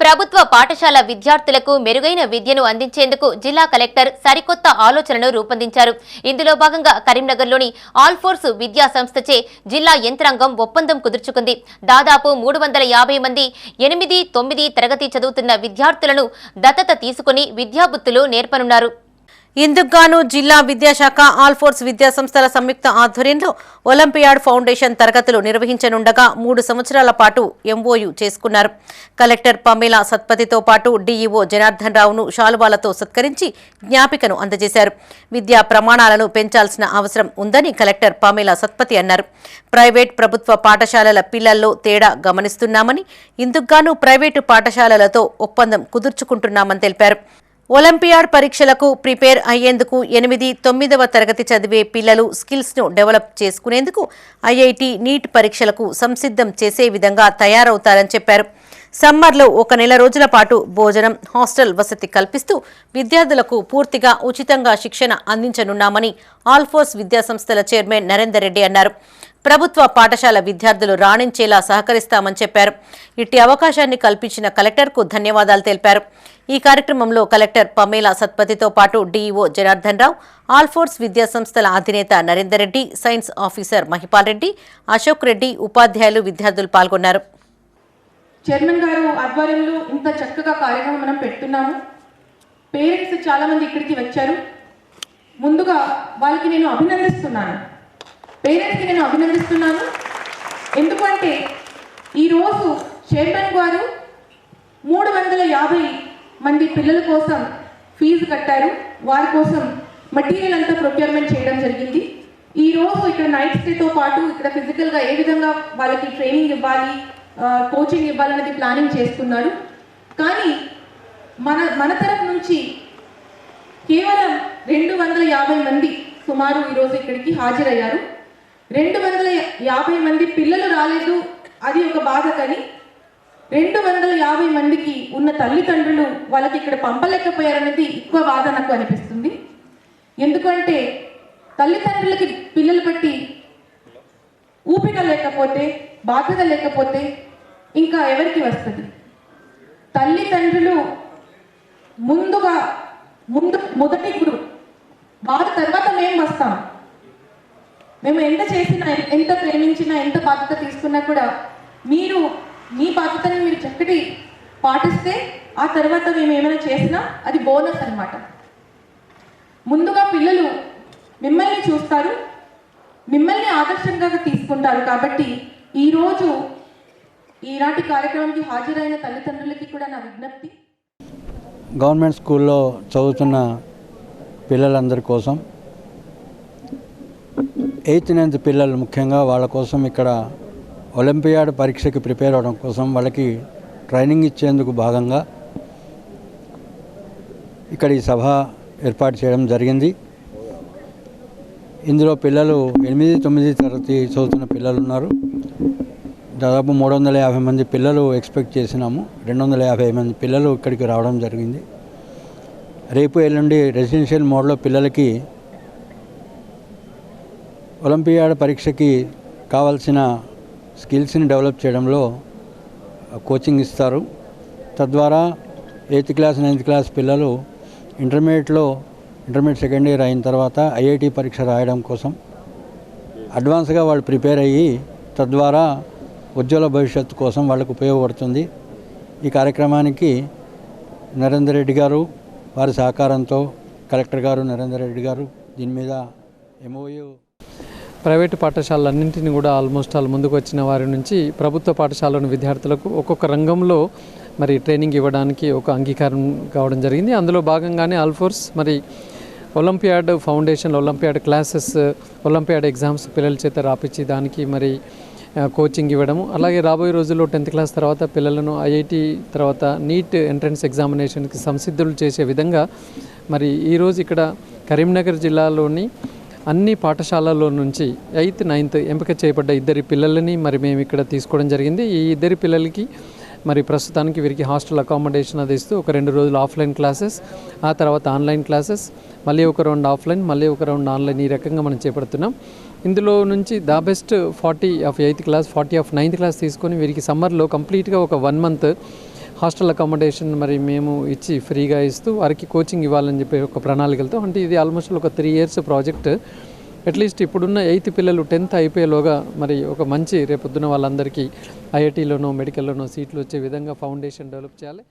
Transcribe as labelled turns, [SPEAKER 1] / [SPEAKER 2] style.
[SPEAKER 1] ప్రభుత్వ పాఠశాల విద్యార్థులకు మెరుగైన విద్యను అందించేందుకు జిల్లా కలెక్టర్ సరికొత్త ఆలోచనను రూపొందించారు. ఇందులో భాగంగా కరీంనగర్లోని ఆల్ఫోర్స్ విద్యా సంస్థచే జిల్లా యంత్రాంగం ఒప్పందం కుదుర్చుకుంది. దాదాపు మూడు వందల యాభై మంది ఎనిమిది తొమ్మిది తరగతి చదువుతున్న విద్యార్థులను దత్తత తీసుకుని విద్యాబుద్ధులు నేర్పనున్నారు.
[SPEAKER 2] ఇందుకుగాను జిల్లా విద్యాశాఖ ఆల్ఫోర్స్ విద్యా సంస్థల సంయుక్త ఆధ్వర్యంలో ఒలింపియాడ్ ఫౌండేషన్ తరగతులు నిర్వహించనుండగా మూడు సంవత్సరాల పాటు ఎంఓయు చేసుకున్నారు. కలెక్టర్ పమేలా సత్పతితో పాటు డీఈఓ జనార్దన్ రావును శాలువాలతో సత్కరించి జ్ఞాపికను అందజేశారు. విద్యా ప్రమాణాలను పెంచాల్సిన అవసరం ఉందని కలెక్టర్ పమేలా సత్పతి అన్నారు. ప్రైవేట్ ప్రభుత్వ పాఠశాలల పిల్లల్లో తేడా గమనిస్తున్నామని ఇందుకుగాను ప్రైవేటు పాఠశాలలతో ఒప్పందం కుదుర్చుకుంటున్నామని తెలిపారు. ఒలింపియాడ్ పరీక్షలకు ప్రిపేర్ అయ్యేందుకు ఎనిమిది తొమ్మిదవ తరగతి చదివే పిల్లలు స్కిల్స్ను డెవలప్ చేసుకునేందుకు ఐఐటి నీట్ పరీక్షలకు సంసిద్ధం చేసే విధంగా తయారవుతారని చెప్పారు. సమ్మర్లో ఒక నెల రోజుల పాటు భోజనం హాస్టల్ వసతి కల్పిస్తూ విద్యార్థులకు పూర్తిగా ఉచితంగా శిక్షణ అందించనున్నామని ఆల్ఫోర్స్ విద్యాసంస్థల చైర్మన్ నరేందర్ రెడ్డి అన్నారు. ప్రభుత్వ పాఠశాల విద్యార్థులు రాణించేలా సహకరిస్తామని చెప్పారు. ఇట్టి అవకాశాన్ని కల్పించిన కలెక్టర్కు ధన్యవాదాలు తెలిపారు. ఈ కార్యక్రమంలో కలెక్టర్ పమేలా సత్పతితో పాటు డీఈఓ జనార్దన్ రావు ఆల్ఫోర్స్ విద్యా సంస్థల అధినేత నరేందర్ రెడ్డి సైన్స్ ఆఫీసర్ మహిపాల్ రెడ్డి అశోక్ రెడ్డి ఉపాధ్యాయులు విద్యార్థులు పాల్గొన్నారు.
[SPEAKER 3] చైర్మన్ గారు ఆధ్వర్యంలో ఇంత చక్కగా కార్యక్రమం మనం పెడుతున్నాము. పేరెంట్స్ చాలామంది ఇక్కడికి వచ్చారు. ముందుగా వాళ్ళకి నేను అభినందిస్తున్నాను. పేరెంట్స్కి నేను అభినందిస్తున్నాను. ఎందుకంటే ఈరోజు చైర్మన్ గారు మూడు వందల యాభై మంది పిల్లల కోసం ఫీజు కట్టారు. వారి కోసం మటీరియల్ అంతా ప్రొక్యూర్మెంట్ చేయడం జరిగింది. ఈ రోజు ఇక్కడ నైట్ స్టేతో పాటు ఇక్కడ ఫిజికల్గా ఏ విధంగా వాళ్ళకి ట్రైనింగ్ ఇవ్వాలి కోచింగ్ ఇవ్వాలనేది ప్లానింగ్ చేస్తున్నారు. కానీ మన మన తరఫు నుంచి కేవలం రెండు వందల యాభై మంది సుమారు ఈరోజు ఇక్కడికి హాజరయ్యారు. రెండు వందల యాభై మంది పిల్లలు రాలేదు అది ఒక బాధ కానీ. రెండు వందల యాభై మందికి ఉన్న తల్లిదండ్రులు వాళ్ళకి ఇక్కడ పంపలేకపోయారనేది ఎక్కువ బాధ నాకు అనిపిస్తుంది. ఎందుకంటే తల్లిదండ్రులకి పిల్లలు బట్టి ఊపిక లేకపోతే బాధ్యత లేకపోతే ఇంకా ఎవరికి వస్తుంది? తల్లిదండ్రులు ముందుగా ముందు మొదటి గురు వారి తర్వాత మేము వస్తాం. మేము ఎంత చేసినా ఎంత ప్రేమించినా ఎంత బాధ్యత తీసుకున్నా కూడా మీరు మీ బాధ్యతని మీరు చక్కటి పాటిస్తే ఆ తర్వాత మేము ఏమైనా చేసినా అది బోనస్ అన్నమాట. ముందుగా పిల్లలు మిమ్మల్ని చూస్తారు మిమ్మల్ని ఆదర్శంగా తీసుకుంటారు కాబట్టి ఈరోజు ఈనాటి కార్యక్రమానికి హాజరైన తల్లిదండ్రులకి కూడా నా విజ్ఞప్తి.
[SPEAKER 4] గవర్నమెంట్ స్కూల్లో చదువుతున్న పిల్లలందరి కోసం ఎయిత్ నైన్త్ పిల్లలు ముఖ్యంగా వాళ్ళ కోసం ఇక్కడ ఒలింపియాడ్ పరీక్షకి ప్రిపేర్ అవ్వడం కోసం వాళ్ళకి ట్రైనింగ్ ఇచ్చేందుకు భాగంగా ఇక్కడ ఈ సభ ఏర్పాటు చేయడం జరిగింది. ఇందులో పిల్లలు ఎనిమిది తొమ్మిది తరగతి చదువుతున్న పిల్లలు ఉన్నారు. దాదాపు మూడు వందల యాభై మంది పిల్లలు ఎక్స్పెక్ట్ చేసినాము. రెండు వందల యాభై మంది పిల్లలు ఇక్కడికి రావడం జరిగింది. రేపు ఎల్లుండి రెసిడెన్షియల్ మోడ్లో పిల్లలకి ఒలింపియాడ్ పరీక్షకి కావాల్సిన స్కిల్స్ని డెవలప్ చేయడంలో కోచింగ్ ఇస్తారు. తద్వారా ఎయిత్ క్లాస్ నైన్త్ క్లాస్ పిల్లలు ఇంటర్మీడియట్లో ఇంటర్మీడియట్ సెకండ్ ఇయర్ అయిన తర్వాత ఐఐటి పరీక్ష రాయడం కోసం అడ్వాన్స్గా వాళ్ళు ప్రిపేర్ అయ్యి తద్వారా ఉజ్వల భవిష్యత్తు కోసం వాళ్ళకు ఉపయోగపడుతుంది. ఈ కార్యక్రమానికి నరేందర్ రెడ్డి గారు వారి సహకారంతో కలెక్టర్ గారు నరేందర్ రెడ్డి గారు దీని మీద ఎంఓయూ
[SPEAKER 5] ప్రైవేటు పాఠశాలలన్నింటినీ కూడా ఆల్మోస్ట్ ఆల్ ముందుకు వచ్చిన వారి నుంచి ప్రభుత్వ పాఠశాలలోని విద్యార్థులకు ఒక్కొక్క రంగంలో మరి ట్రైనింగ్ ఇవ్వడానికి ఒక అంగీకారం కావడం జరిగింది. అందులో భాగంగానే ఆల్ఫోర్స్ మరి olympiad foundation olympiad classes olympiad exams పిల్లల చేత రాపించి దానికి మరి కోచింగ్ ఇవ్వడము. అలాగే రాబోయే రోజుల్లో టెన్త్ క్లాస్ తర్వాత పిల్లలను ఐఐటి తర్వాత నీట్ ఎంట్రన్స్ ఎగ్జామినేషన్కి సంసిద్ధులు చేసే విధంగా మరి ఈరోజు ఇక్కడ కరీంనగర్ జిల్లాలోని అన్ని పాఠశాలల్లో నుంచి ఎయిత్ నైన్త్ ఎంపిక చేయబడ్డ ఇద్దరి పిల్లలని మరి మేము ఇక్కడ తీసుకోవడం జరిగింది. ఈ ఇద్దరి పిల్లలకి మరి ప్రస్తుతానికి వీరికి హాస్టల్ అకామిడేషన్ అది ఇస్తూ ఒక రెండు రోజులు ఆఫ్లైన్ క్లాసెస్ ఆ తర్వాత ఆన్లైన్ క్లాసెస్ మళ్ళీ ఒక రౌండ్ ఆఫ్లైన్ మళ్ళీ ఒక రౌండ్ ఆన్లైన్ ఈ రకంగా మనం చేపడుతున్నాం. ఇందులో నుంచి the best forty of eighth class forty of ninth class తీసుకొని వీరికి సమ్మర్లో కంప్లీట్గా ఒక వన్ మంత్ హాస్టల్ అకామిడేషన్ మరి మేము ఇచ్చి ఫ్రీగా ఇస్తూ వారికి కోచింగ్ ఇవ్వాలని చెప్పి ఒక ప్రణాళికలతో అంటే ఇది ఆల్మోస్ట్ ఒక three years project at least ఇప్పుడున్న ఎయిత్ పిల్లలు టెన్త్ అయిపోయేలోగా మరి ఒక మంచి రేపొద్దున వాళ్ళందరికీ ఐఐటీలోనో మెడికల్లోనో సీట్లు వచ్చే విధంగా ఫౌండేషన్ డెవలప్ చేయాలి.